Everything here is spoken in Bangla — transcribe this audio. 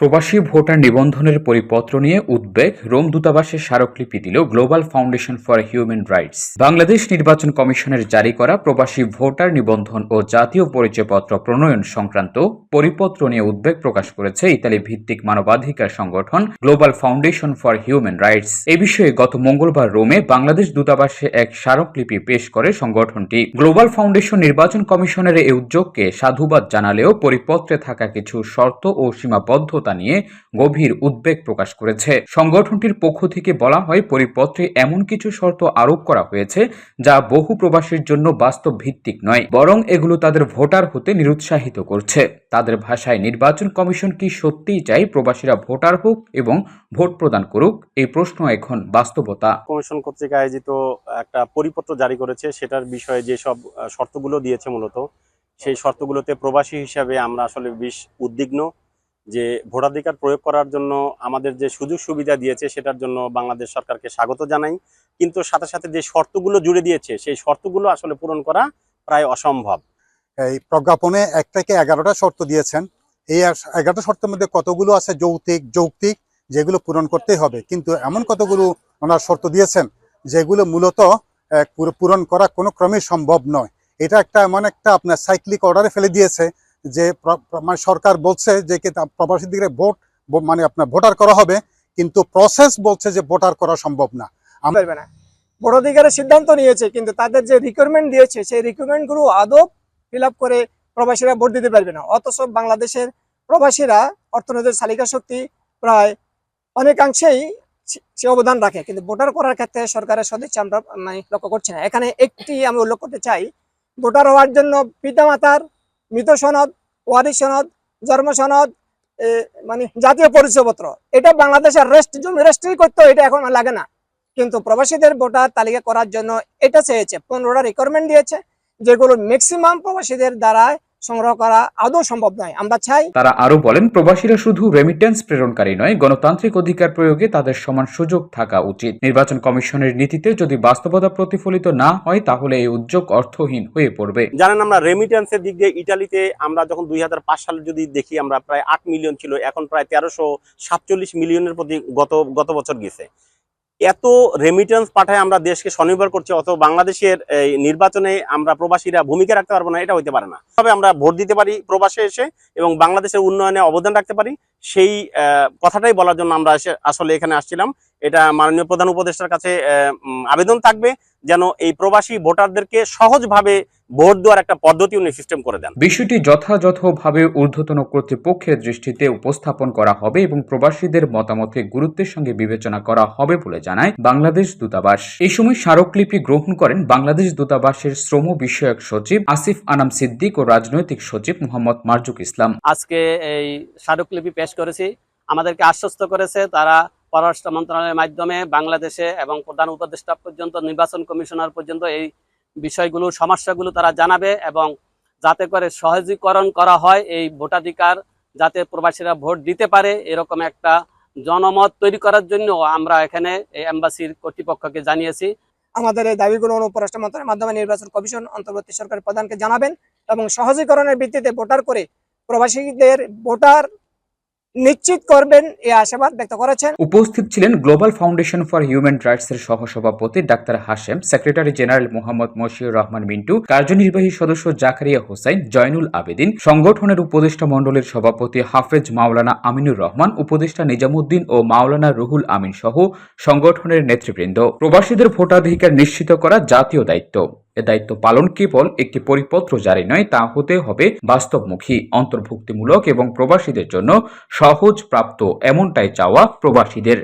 প্রবাসী ভোটার নিবন্ধনের পরিপত্র নিয়ে উদ্বেগ, রোম দূতাবাসে স্মারকলিপি দিল global foundation for human rights. Bangladesh নির্বাচন কমিশনের জারি করা প্রবাসী ভোটার নিবন্ধন ও জাতীয় পরিচয়পত্র প্রণয়ন সংক্রান্ত পরিপত্র নিয়ে উদ্বেগ প্রকাশ করেছে ইতালি ভিত্তিক মানবাধিকার সংগঠন global foundation for human rights. এ বিষয়ে গত মঙ্গলবার রোমে বাংলাদেশ দূতাবাসে এক স্মারকলিপি পেশ করে সংগঠনটি। গ্লোবাল ফাউন্ডেশন নির্বাচন কমিশনের এই উদ্যোগকে সাধুবাদ জানালেও পরিপত্রে থাকা কিছু শর্ত ও সীমাবদ্ধতা নিয়ে গভীর উদ্বেগ প্রকাশ করেছে। সংগঠনটির পক্ষ থেকে বলা হয় পরিপত্রে এমন কিছু শর্ত আরোপ করা হয়েছে যা বহু প্রবাসীর জন্য বাস্তব ভিত্তিক নয় বরং এগুলো তাদের ভোটার হতে নিরুৎসাহিত করছে। তাদের ভাষায় নির্বাচন কমিশন কি সত্যিই চাই প্রবাসীরা ভোটার হোক এবং ভোট প্রদান করুক? এই প্রশ্ন এখন বাস্তবতা। কমিশন কর্তৃক আয়োজিত একটা পরিপত্র জারি করেছে সেটার বিষয়ে যেসব আহ, শর্তগুলো দিয়েছে মূলত সেই শর্তগুলোতে প্রবাসী হিসাবে আমরা আসলে বেশ উদ্বিগ্ন। যে ভোটাধিকার প্রয়োগ করার জন্য আমাদের যে সুযোগ সুবিধা দিয়েছে, সেটার জন্য বাংলাদেশ সরকারকে স্বাগত জানাই। কিন্তু সাথে সাথে যে শর্তগুলো জুড়ে দিয়েছে, সেই শর্তগুলো আসলে পূরণ করা প্রায় অসম্ভব। এই প্রজ্ঞাপনে এক থেকে এগারোটা শর্ত দিয়েছেন। এই এগারোটা শর্তের মধ্যে কতগুলো আছে যৌক্তিক যৌক্তিক, যেগুলো পূরণ করতেই হবে। কিন্তু এমন কতগুলো ওনার শর্ত দিয়েছেন, যেগুলো মূলত পূরণ করা কোনো ক্রমেই সম্ভব নয়। এটা একটা এমন একটা আপনার সাইক্লিক অর্ডারে ফেলে দিয়েছে যে মানে সরকার বলছে যে প্রবাসীদের ভোট মানে আপনার ভোটার করা হবে, কিন্তু প্রসেস বলছে যে ভোটার করা সম্ভব না। ভোটাধিকারের সিদ্ধান্ত নিয়েছে, কিন্তু তাদের যে রিকোয়ারমেন্ট দিয়েছে, সেই রিকোয়ারমেন্টগুলো আদৌ ফিল করে প্রবাসীরা ভোট দিতে পারবে না। অথচ বাংলাদেশের প্রবাসীরা অর্থনৈতিক চালিকা শক্তি প্রায় অনেকাংশেই সে অবদান রাখে। কিন্তু ভোটার করার ক্ষেত্রে সরকারের সদিচ্ছা আমরা মানে লক্ষ্য করছি না। এখানে একটি আমি উল্লেখ করতে চাই, ভোটার হওয়ার জন্য পিতামাতার মৃত সনদ ওয়ারি সনদ, জন্ম সনদ মানে জাতীয় পরিচয়পত্র। এটা বাংলাদেশের রেস্ট জমি রেস্ট্রি করতে এটা এখন লাগে না। কিন্তু প্রবাসীদের ভোটার তালিকা করার জন্য এটা চেয়েছে, পনেরোটা রিকোয়ারমেন্ট দিয়েছে, যেগুলো ম্যাক্সিমাম প্রবাসীদের দ্বারা সংগ্রহ করা আদৌ সম্ভব নয়। আমরা চাই তারা আরও বলেন প্রবাসীরা শুধু রেমিটেন্স প্রেরণকারী নয় গণতান্ত্রিক অধিকার প্রয়োগে তাদের সমান সুযোগ থাকা উচিত। নির্বাচন কমিশনের নীতিতে যদি বাস্তবতা প্রতিফলিত না হয় তাহলে এই উদ্যোগ অর্থহীন হয়ে পড়বে। জানেন আমরা রেমিটেন্সের দিক দিয়ে ইটালিতে আমরা যখন দুই হাজার পাঁচ সালে যদি দেখি আমরা প্রায় আট মিলিয়ন ছিল এখন প্রায় তেরোশো সাতচল্লিশ মিলিয়নের প্রতি গত গত বছর গেছে। এত রেমিটেন্স পাঠায় আমরা দেশকে স্বনির্ভর করছি অত বাংলাদেশের, এই, নির্বাচনে আমরা প্রবাসীরা ভূমিকা রাখতে পারব না, এটা হইতে পারে না। তবে আমরা ভোট দিতে পারি প্রবাসে এসে এবং বাংলাদেশের উন্নয়নে অবদান রাখতে পারি। সেই কথাটাই বলার জন্য আমরা আসলে এখানে আসছিলাম। এটা মাননীয় প্রধান উপদেষ্টার কাছে আবেদন থাকবে যেন এই প্রবাসী ভোটারদেরকে সহজভাবে ভোট দেওয়ার একটা পদ্ধতি উনি সিস্টেম করে দেন। বিষয়টি যথাযথভাবে ঊর্ধ্বতন কর্তৃপক্ষের দৃষ্টিতে উপস্থাপন করা হবে এবং প্রবাসীদের মতামতকে গুরুত্বের সঙ্গে বিবেচনা করা হবে বলে জানায় বাংলাদেশ দূতাবাস। এই সময় স্মারকলিপি গ্রহণ করেন বাংলাদেশ দূতাবাসের শ্রম বিষয়ক সচিব আসিফ আনাম সিদ্দিক ও রাজনৈতিক সচিব মোহাম্মদ মারজুক ইসলাম। আজকে এই স্মারকলিপি পেশ করেছি। আমাদেরকে আশ্বস্ত করেছে তারা পররাষ্ট্র মন্ত্রণালয়ের মাধ্যমে বাংলাদেশে এবং প্রধান উপদেষ্টা পর্যন্ত নির্বাচন কমিশনার পর্যন্ত এই বিষয়গুলো, সমস্যাগুলো তারা জানাবে এবং যাতে করে সহজীকরণ করা হয় এই ভোটাধিকার, যাতে প্রবাসীরা ভোট দিতে পারে এরকম একটা জনমত তৈরি করার জন্য আমরা এখানে এই এম্বাসির কর্তৃপক্ষকে জানিয়েছি। আমাদের এই দাবিগুলো উপরাষ্ট্র মন্ত্রণের মাধ্যমে নির্বাচন কমিশন অন্তর্বর্তী সরকার প্রধানকে জানাবেন এবং সহজীকরণের ভিত্তিতে ভোটার করে প্রবাসীদের ভোটার নিশ্চিত করবেন এই আশাবাদ ব্যক্ত করেছেন। উপস্থিত ছিলেন global foundation for human rights এর সহসভাপতি doctor Hashem, secretary general Mohammad Moshiur Rahman Mintu, কার্যনির্বাহী সদস্য জাকারিয়া হোসাইন, জয়নুল আবেদিন, সংগঠনের উপদেষ্টা মণ্ডলীর সভাপতি হাফেজ মাওলানা আমিনুর রহমান, উপদেষ্টা নিজামুদ্দিন ও মাওলানা রুহুল আমিন সহ সংগঠনের নেতৃবৃন্দ। প্রবাসীদের ভোটাধিকার নিশ্চিত করা জাতীয় দায়িত্ব। এ দায়িত্ব পালন কেবল একটি পরিপত্র জারি নয়, তা হতে হবে বাস্তবমুখী, অন্তর্ভুক্তিমূলক এবং প্রবাসীদের জন্য সহজ প্রাপ্ত এমনটাই চাওয়া প্রবাসীদের।